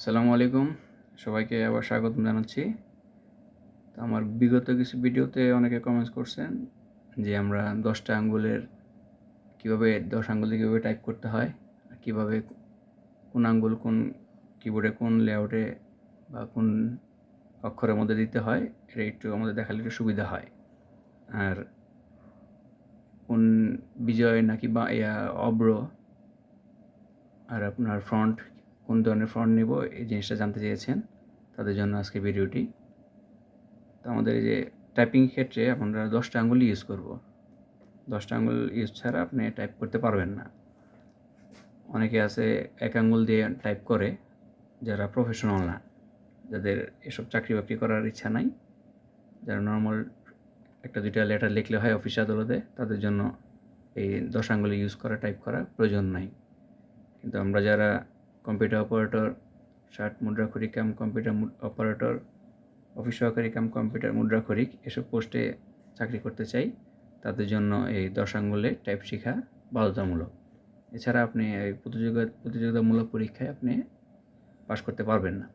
আসসালামু আলাইকুম। সবাইকে আবার স্বাগত জানাচ্ছি। তো আমার বিগত কিছু ভিডিওতে অনেকে কমেন্টস করছেন যে আমরা দশটা আঙ্গুলের কীভাবে, দশ আঙ্গুল কীভাবে টাইপ করতে হয় কীভাবে কোন আঙ্গুল কোন কিবোর্ডে কোন লেআউটে বা কোন অক্ষরের মধ্যে দিতে হয়, এটা একটু আমাদের দেখালে একটু সুবিধা হয়। আর কোন বিজয় নাকি বা অব্র, আর আপনার ফ্রন্ট কোন ধরনের ফ্রন্ট নেব, এই জিনিসটা জানতে চেয়েছেন। তাদের জন্য আজকে ভিডিওটি। তো আমাদের এই যে টাইপিং ক্ষেত্রে আমরা দশটা আঙ্গুল ইউজ করব। দশটা আঙ্গুল ইউজ ছাড়া আপনি টাইপ করতে পারবেন না। অনেকে আছে এক আঙ্গুল দিয়ে টাইপ করে, যারা প্রফেশনাল না, যাদের এসব চাকরি বাকরি করার ইচ্ছা নাই। যারা নর্মাল একটা দুইটা লেটার লিখলে হয় অফিস আদালতে, তাদের জন্য এই দশ আঙ্গুল ইউজ করা টাইপ করা প্রয়োজন নাই। কিন্তু আমরা যারা কম্পিউটার অপারেটর, ষাট মুদ্রাক্ষরিক কাম কম্পিউটার অপারেটর অফিস সহকারী কাম কম্পিউটার মুদ্রাক্ষরিক এসব পোস্টে চাকরি করতে চাই। তাদের জন্য এই দশ আঙ্গুলে টাইপ শেখা বাধ্যতামূলক। এছাড়া আপনি এই প্রতিযোগিতা, প্রতিযোগিতামূলক পরীক্ষায় আপনি পাশ করতে পারবেন না।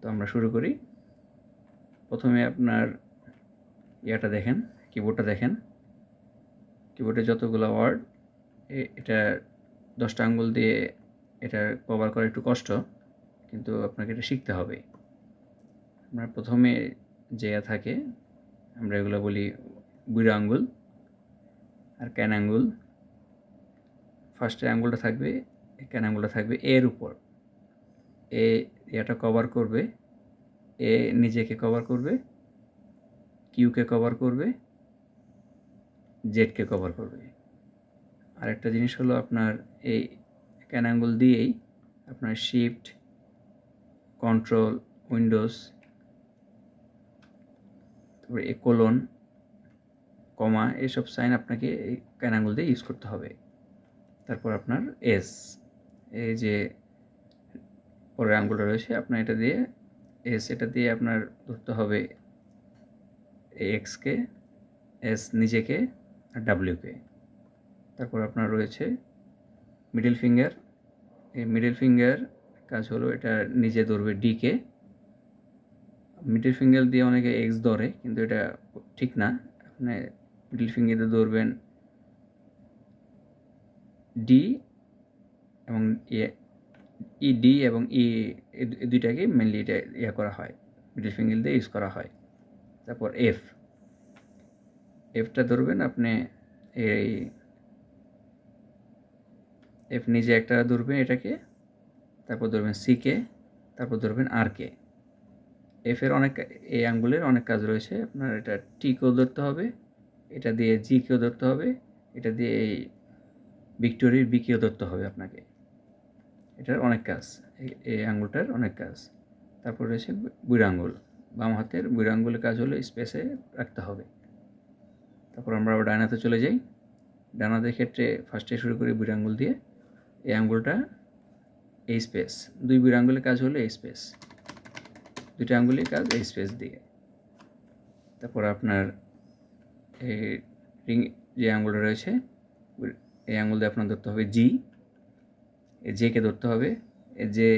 তো আমরা শুরু করি। প্রথমে আপনার ইয়াটা দেখেন কিবোর্ডটা দেখেন। কিবোর্ডে যতগুলো ওয়ার্ড এটা দশটা আঙ্গুল দিয়ে এটা কভার করা একটু কষ্ট, কিন্তু আপনাকে এটা শিখতে হবে। আমরা প্রথমে যে থাকে, আমরা এগুলো বলি বুড়ো আঙ্গুল আর ক্যান আঙ্গুল। ফার্স্টে আঙ্গুলটা থাকবে ক্যান আঙ্গুলটা থাকবে এর উপর। এ এটা কভার করবে, এ নিজেকে কভার করবে কিউকে কভার করবে জেডকে কভার করবে। আরেকটা জিনিস হলো আপনার এই ক্যান আঙ্গুল দিয়েই আপনার শিফট কন্ট্রোল উইন্ডোজ তারপরে এ কোলন কমা এসব সাইন আপনাকে এই ক্যান আঙ্গুল দিয়ে ইউজ করতে হবে। তারপর আপনার এস এই যে পরের আঙ্গুলটা রয়েছে, আপনার এটা দিয়ে এস এটা দিয়ে আপনার ধরতে হবে এক্সকে এস নিজেকে, আর ডাব্লিউকে তারপর আপনার রয়েছে মিডল ফিঙ্গার এই মিডল ফিঙ্গার কাজ হলো এটা নিজে ধরবে ডিকে মিডল ফিঙ্গার দিয়ে অনেকে এক্স ধরে, কিন্তু এটা ঠিক না। আপনি মিডল ফিঙ্গারে ধরবেন ডি এবং ই ডি এবং ই দুইটাকে মেনলি এটা ইয়ে করা হয়। মিডল ফিঙ্গার দিয়ে ইউজ করা হয়। তারপর এফ এফটা ধরবেন আপনি এই এফ নিজে একটা ধরবেন এটাকে, তারপর ধরবেন সিকে তারপর ধরবেন আরকে এফের অনেক, এই আঙ্গুলের অনেক কাজ রয়েছে। আপনার এটা টিকেও ধরতে হবে, এটা দিয়ে জিকেও ধরতে হবে, এটা দিয়ে এই ভিক্টোরির বিকেও ধরতে হবে আপনাকে। এটার অনেক কাজ, এই আঙ্গুলটার অনেক কাজ। তারপর রয়েছে বুড়ো আঙ্গুল বাম হাতের বুড়ো আঙ্গুলের কাজ হলো স্পেসে রাখতে হবে। তারপর আমরা ডানাতে চলে যাই। ডানাদের ক্ষেত্রে ফার্স্টে শুরু করি বুড়ো আঙ্গুল দিয়ে। এই আঙ্গুলটা এই স্পেস দুই বুড়ো আঙ্গুলের কাজ হলো এই স্পেস দুইটা আঙ্গুলের কাজ এই স্পেস দিয়ে। তারপর আপনার এই রিং যে আঙ্গুলটা রয়েছে, এই আঙ্গুল দিয়ে আপনার ধরতে হবে জি এ জেকে ধরতে হবে। এ যে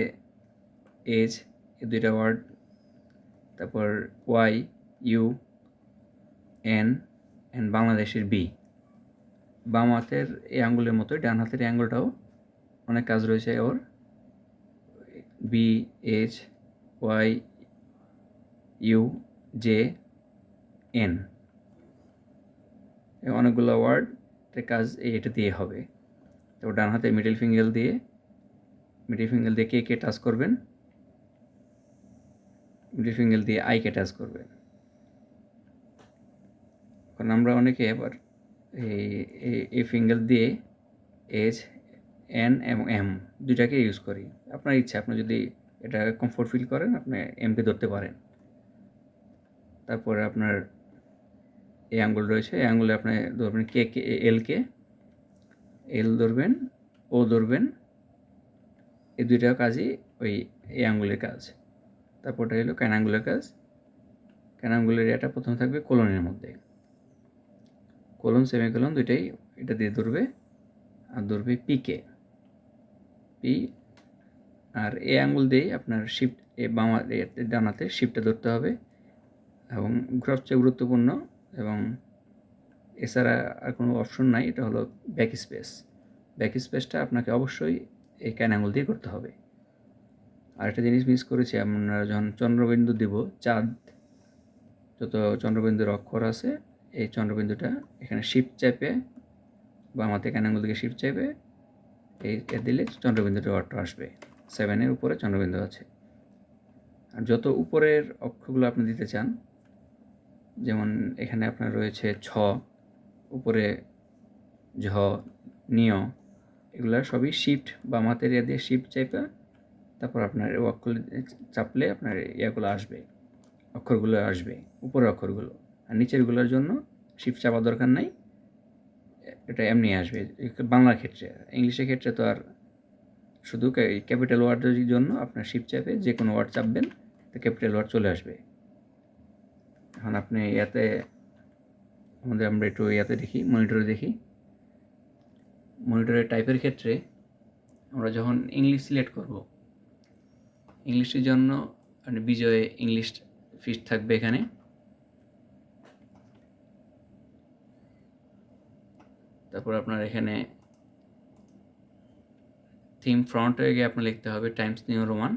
এজ এ দুইটা ওয়ার্ড তারপর ওয়াই ইউ এন অ্যান্ড বাংলাদেশের বি বাম হাতের এই আঙ্গুলের মতোই, ডান হাতের এই আঙ্গুলটাও অনেক কাজ রয়েছে ওর। B H Y U J N অনেকগুলো ওয়ার্ড কাজ এটা দিয়ে হবে। তো ডান হাতে মিডিল ফিঙ্গেল দিয়ে মিডিল ফিঙ্গেল দিয়ে কে কে টাচ করবেন? মিডিল ফিঙ্গেল দিয়ে আইকে টাচ করবেন। কারণ আমরা অনেকে আবার এই এই ফিঙ্গেল দিয়ে এইচ এন এবং এম দুইটাকে ইউজ করি। আপনার ইচ্ছা, আপনি যদি এটা কমফোর্ট ফিল করেন, আপনি এমকে ধরতে পারেন। তারপরে আপনার এই আঙ্গুল রয়েছে এই আঙ্গুলে আপনি ধরবেন কে কে এলকে এল ধরবেন ও ধরবেন, এই দুইটা কাজই ওই এই আঙ্গুলের কাজ। তারপরটা হলো ক্যান আঙ্গুলের কাজ। ক্যান আঙ্গুলের এটা প্রথম থাকবে কোলনের মধ্যে। কোলন সেমিকোলন দুইটাই এটা দিয়ে ধরবে, আর ধরবে পিকে পি আর এ আঙ্গুল দিয়েই আপনার শিফট এ বামা ডানাতে শিফটটা ধরতে হবে এবং সবচেয়ে গুরুত্বপূর্ণ এবং এছাড়া আর কোনো অপশন নাই, এটা হলো ব্যাক স্পেস ব্যাক স্পেসটা আপনাকে অবশ্যই এই ক্যান আঙুল দিয়ে করতে হবে। আর একটা জিনিস মিস করেছি, আমরা যখন চন্দ্রবিন্দু দিব, চাঁদ, যত চন্দ্রবিন্দুর অক্ষর আছে, এই চন্দ্রবিন্দুটা এখানে শিফট চাপে বা আমাদের ক্যান আঙুল দিকে শিফট চাপে এই এ দিলে চন্দ্রবিন্দুটা অটো আসবে। সেভেনের উপরে চন্দ্রবিন্দু আছে। আর যত উপরের অক্ষরগুলো আপনি দিতে চান, যেমন এখানে আপনার রয়েছে ছ, উপরে ঝ, নিয়, এগুলো সবই শিফট বা মাতের ইয়া দিয়ে শিফট চাইপা, তারপর আপনার অক্ষর চাপলে আপনার ইয়াগুলো আসবে, অক্ষরগুলো আসবে, উপরের অক্ষরগুলো। আর নিচেরগুলোর জন্য শিফট চাপা দরকার নাই। এটা এমনি আসবে। বাংলার ক্ষেত্রে। ইংলিশের ক্ষেত্রে তো আর শুধু ক্যাপিটাল ওয়ার্ডের জন্য আপনার শিপ চাপে যে কোনো ওয়ার্ড চাপবেন, তো ক্যাপিটাল ওয়ার্ড চলে আসবে। এখন আপনি ইয়াতে আমাদের আমরা একটু ইয়াতে দেখি মনিটরে দেখি। মনিটরের টাইপের ক্ষেত্রে আমরা যখন ইংলিশ সিলেক্ট করব ইংলিশের জন্য বিজয়ে ইংলিশ ফিস থাকবে এখানে। তারপর আপনার এখানে থিম ফ্রন্ট গিয়ে আপনার লিখতে হবে Times New Roman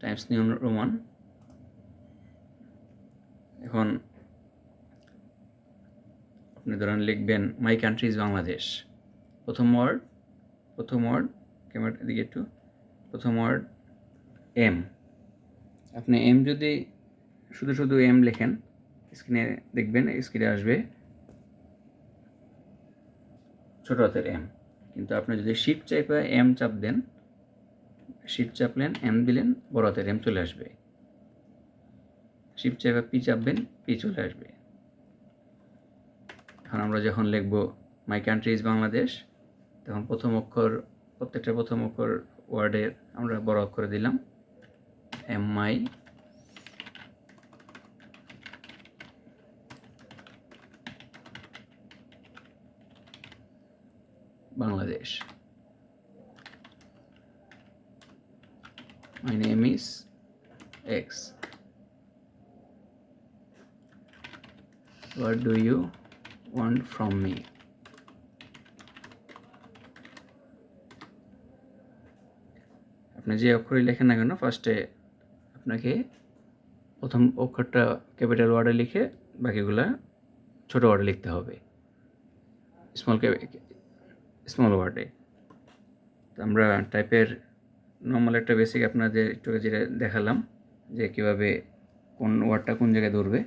Times New Roman এখন আপনি ধরেন লিখবেন মাই কান্ট্রি ইজ বাংলাদেশ প্রথম ওয়ার্ড প্রথম ওয়ার্ড ক্যামেরার দিকে একটু। প্রথম ওয়ার্ড এম আপনি এম যদি শুধু শুধু এম লেখেন স্ক্রিনে দেখবেন, স্ক্রিনে আসবে ছোট হাতের এম কিন্তু আপনি যদি শিপ চাইপে এম চাপ দেন শিপ চাপলেন এম দিলেন, বড় হাতের এম চলে আসবে। শিপ চাইপে পি চাপবেন পি চলে আসবে। এখন আমরা যখন লিখব মাই কান্ট্রি ইজ বাংলাদেশ তখন প্রথম অক্ষর, প্রত্যেকটা প্রথম অক্ষর ওয়ার্ডের আমরা বড় অক্ষরে দিলাম M my Bangladesh My name is X. What do you want from me? আপনি যে অক্ষরই লেখেন না কেন ফার্স্টে আপনাকে প্রথম অক্ষরটা ক্যাপিটাল ওয়ার্ডে লিখে বাকিগুলা ছোট ওয়ার্ডে লিখতে হবে স্মল স্মল ওয়ার্ডে তো আমরা টাইপের নর্মাল একটা বেসিক আপনাদের একটু যেটা দেখালাম, যে কীভাবে কোন ওয়ার্ডটা কোন জায়গায় ধরবে।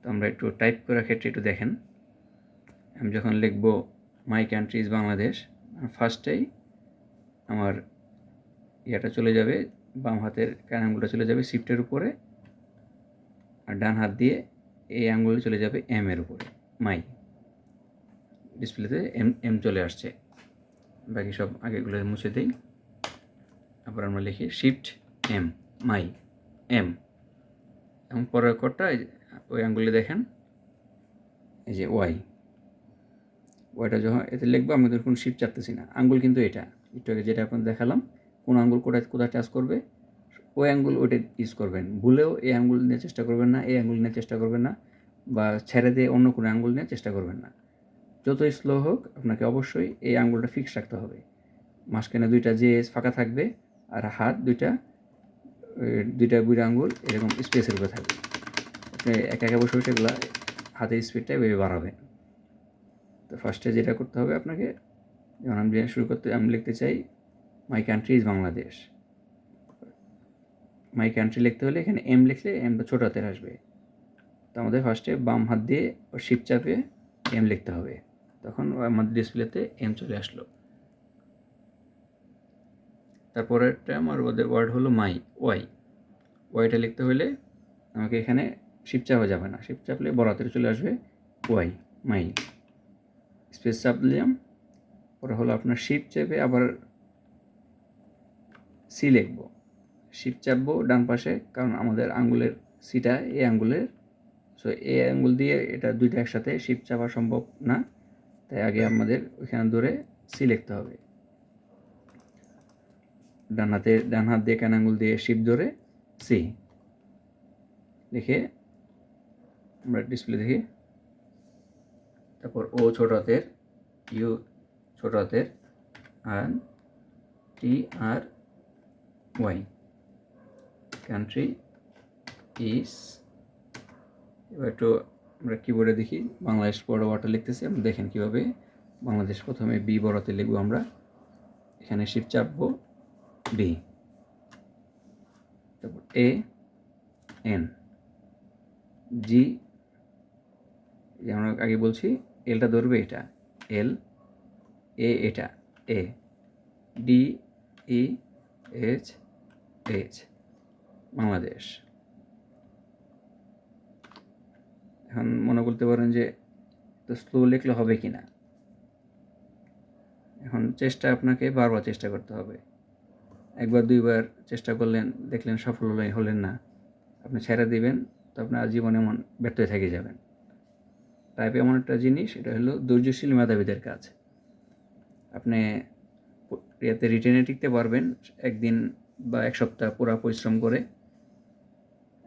তো আমরা একটু টাইপ করার ক্ষেত্রে একটু দেখেন। আমি যখন লিখব মাই কান্ট্রি ইজ বাংলাদেশ ফার্স্টেই আমার ইয়াটা চলে যাবে, বাম হাতের কান আঙুলটা চলে যাবে শিফটের উপরে, আর ডান হাত দিয়ে এই আঙুল চলে যাবে এম এর উপরে মাই ডিসপ্লেতে এম এম চলে আসছে। বাকি সব আগেগুলো মুছে দিই। আবার আমরা লিখি শিফট এম মাই এম এবং পরের কোডটা ওই আঙ্গুলে দেখেন, এই যে ওয়াই ওয়াইটা যখন এতে লিখব, আমি কোনো শিফট চাপতেছি না। আঙ্গুল কিন্তু এটা। একটু আগে যেটা আপনার দেখালাম, কোন আঙ্গুল কোথায় কোথায় টাচ করবে, ওই আঙ্গুল ওইটা ইউজ করবেন। ভুলেও এই আঙ্গুল নিয়ে চেষ্টা করবেন না, এই আঙ্গুল নিয়ে চেষ্টা করবেন না, বা ছেড়ে দিয়ে অন্য কোনো আঙ্গুল নিয়ে চেষ্টা করবেন না। যতই স্লো হোক, আপনাকে অবশ্যই এই আঙ্গুলটা ফিক্স রাখতে হবে। মাঝখানে দুইটা যে ফাঁকা থাকবে আর হাত দুইটা দুইটা বুড়ি আঙ্গুল এরকম স্পেসের উপরে থাকবে। আপনি একা একা বসে এগুলো হাতের স্পিডটা এভাবে বাড়াবেন তো ফার্স্টে যেটা করতে হবে আপনাকে, যেমন আমি শুরু করতে, আমি লিখতে চাই my country is Bangladesh my country লিখতে হলে এখানে এম লিখলে এমটা ছোটো হাতের আসবে। তো আমাদের ফার্স্টে বাম হাত দিয়ে ও শিপ চাপে এম লিখতে হবে। তখন আমাদের ডিসপ্লেতে এম চলে আসলো। তারপরেরটা আমার ওদের ওয়ার্ড হলো মাই ওয়াই ওয়াইটা লিখতে হলে আমাকে এখানে শিপ চাপা যাবে না। শিপ চাপলে বড় হাতের চলে আসবে ওয়াই মাই স্পেস চাপ দিলাম পরে হলো আপনার শিপ চেপে আবার সি লিখব। শিপ চাপবো ডান পাশে, কারণ আমাদের আঙ্গুলের সিটা এই আঙ্গুলের। সো এই আঙ্গুল দিয়ে এটা দুইটা একসাথে শিপ চাপা সম্ভব না। তাই আগে আমাদের ওইখানে ধরে সি লিখতে হবে। ডান হাতে, ডান হাত দিয়ে কান আঙুল দিয়ে শিপ ধরে সি লিখে আমরা ডিসপ্লে দেখি। তারপর ও ছোট হাতের ইউ ছোট হাতের আর টি আর ওয়াই কান্ট্রি ইস এবার একটু আমরা কিবোর্ডে দেখি, বাংলাদেশ বড় ওয়াটার লিখতেছি আপনি দেখেন কীভাবে বাংলাদেশ প্রথমে বি বড়তে লিখব আমরা। এখানে শিপ চাপবো বি তারপর এ এন জি আমরা আগে বলছি এলটা ধরবে এটা। এল এ এটা। A D E H H Bangladesh. এখন মনে করতে পারেন যে তো স্লো লিখলে হবে কি না এখন চেষ্টা আপনাকে বারবার চেষ্টা করতে হবে। একবার, দুইবার চেষ্টা করলেন, দেখলেন সফল হলেন না। আপনি ছেড়ে দিবেন, তো আপনার জীবনে এমন ব্যর্থ থেকে যাবেন। টাইপ এমন একটা জিনিস, এটা হলো ধৈর্যশীল মেধাবীদের কাজ। আপনি ইয়াতে রিটেনে টিকতে পারবেন, একদিন বা এক সপ্তাহ পুরো পরিশ্রম করে।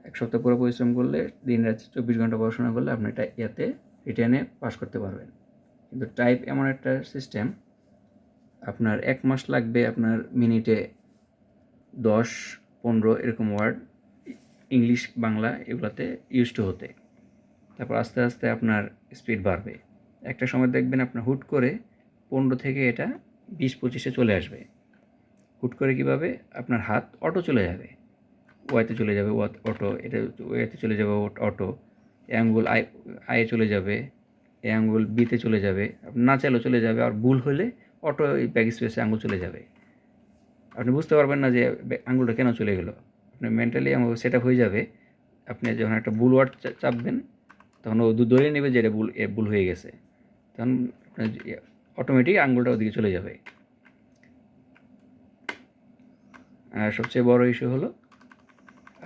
এক সপ্তাহ পুরো পরিশ্রম করলে দিন রাত চব্বিশ ঘণ্টা পড়াশোনা করলে আপনি এটা ইয়াতে রিটেনে পাস করতে পারবেন। কিন্তু টাইপ এমন একটা সিস্টেম আপনার এক মাস লাগবে আপনার মিনিটে দশ, পনেরো এরকম ওয়ার্ড ইংলিশ বাংলা এগুলাতে ইউজ টু হতে। তারপর আস্তে আস্তে আপনার স্পিড বাড়বে। একটা সময় দেখবেন আপনার হুট করে পনেরো থেকে এটা বিশ পঁচিশে চলে আসবে। হুট করে কীভাবে? আপনার হাত অটো চলে যাবে। ওয়াইতে চলে যাবে অটো, এটা ওয়াইতে চলে যাবে অটো, এ আঙ্গুল আই আয়ে চলে যাবে, এ আঙ্গুল বিতে চলে যাবে, না চাইলেও চলে যাবে, আর ভুল হলে অটো ব্যাগ স্পেসে আঙ্গুল চলে যাবে। আপনি বুঝতে পারবেন না যে আঙ্গুলটা কেন চলে গেলো। আপনি মেন্টালি আমার সেট হয়ে যাবে, আপনি যখন একটা ভুল ওয়ার্ড চাপবেন, তখন ও ধরে নেবে যে এটা ভুল ভুল হয়ে গেছে। তখন আপনার অটোমেটিক আঙ্গুলটা ওদিকে চলে যাবে। আর সবচেয়ে বড় ইস্যু হলো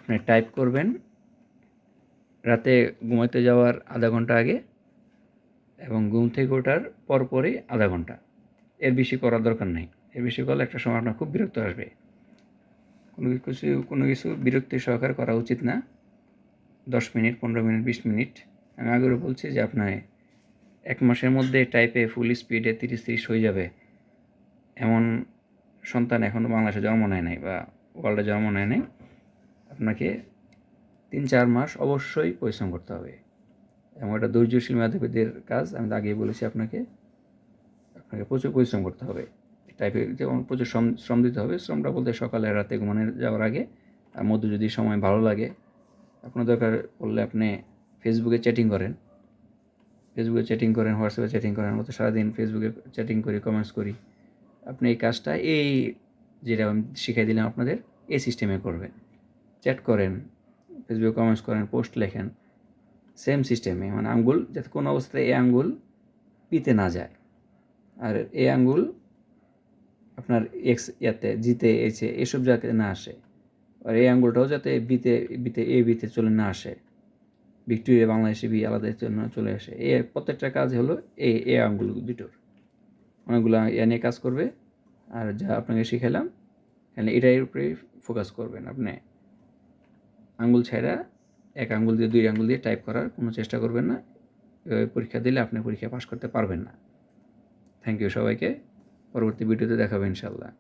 আপনি টাইপ করবেন। রাতে ঘুমাতে যাওয়ার আধা ঘণ্টা আগে এবং ঘুম থেকে ওঠার পরপরই আধা ঘণ্টা। এর বেশি করার দরকার নেই। এর বেশি করলে একটা সময় আপনার খুব বিরক্ত আসবে। কোনো কিছু কোনো কিছু বিরক্তি সহকারে করা উচিত না। দশ মিনিট, পনেরো মিনিট, বিশ মিনিট। আমি আগেও বলছি যে আপনার এক মাসের মধ্যে টাইপে ফুল স্পিডে তিরিশ তিরিশ হয়ে যাবে। এমন সন্তান এখনও বাংলাদেশে জন্ম নেয় নাই বা ওয়ার্ল্ডে জন্ম নেয় নাই। আপনাকে তিন চার মাস অবশ্যই পরিশ্রম করতে হবে। এবং এটা ধৈর্যশীল মেধাবীদের কাজ, আমি আগেই বলেছি আপনাকে। আপনাকে প্রচুর পরিশ্রম করতে হবে। টাইপের যেমন প্রচুর শ্রম শ্রম দিতে হবে। শ্রমটা বলতে সকালে রাতে ঘুমানো যাওয়ার আগে, আর মধ্যে যদি সময় ভালো লাগে, আপনার দরকার পড়লে আপনি ফেসবুকে চ্যাটিং করেন। ফেসবুকে চ্যাটিং করেন হোয়াটসঅ্যাপে চ্যাটিং করেন মতো সারাদিন ফেসবুকে চ্যাটিং করি কমেন্টস করি। আপনি এই কাজটা এই, যেটা আমি শিখিয়ে দিলাম আপনাদের, এই সিস্টেমে করবেন। চ্যাট করেন, ফেসবুকে কমেন্টস করেন পোস্ট লেখেন সেম সিস্টেমে মানে আঙ্গুল, যাতে কোনো অবস্থায় এই আঙ্গুল পিতে না যায়। আর এই আঙ্গুল আপনার এক্স ইয়াতে জিতে এসে এসব যাতে না আসে। আর এই আঙ্গুলটাও যাতে বিতে বিতে এ বিতে চলে না আসে। ভিক্টোরিয়া, বাংলাদেশে বি আলাদা চলে আসে। এ প্রত্যেকটা কাজ হলো এ এ আঙ্গুল দুটোর। অনেকগুলো এ নিয়ে কাজ করবে। আর যা আপনাকে শিখালাম তাহলে এটার উপরে ফোকাস করবেন আপনি। আঙ্গুল ছাড়া এক আঙুল দিয়ে, দুই আঙ্গুল দিয়ে টাইপ করার কোনো চেষ্টা করবেন না। এভাবে পরীক্ষা দিলে আপনি পরীক্ষা পাশ করতে পারবেন না। থ্যাংক ইউ সবাইকে। পরবর্তী ভিডিওতে দেখাবো ইনশাল্লাহ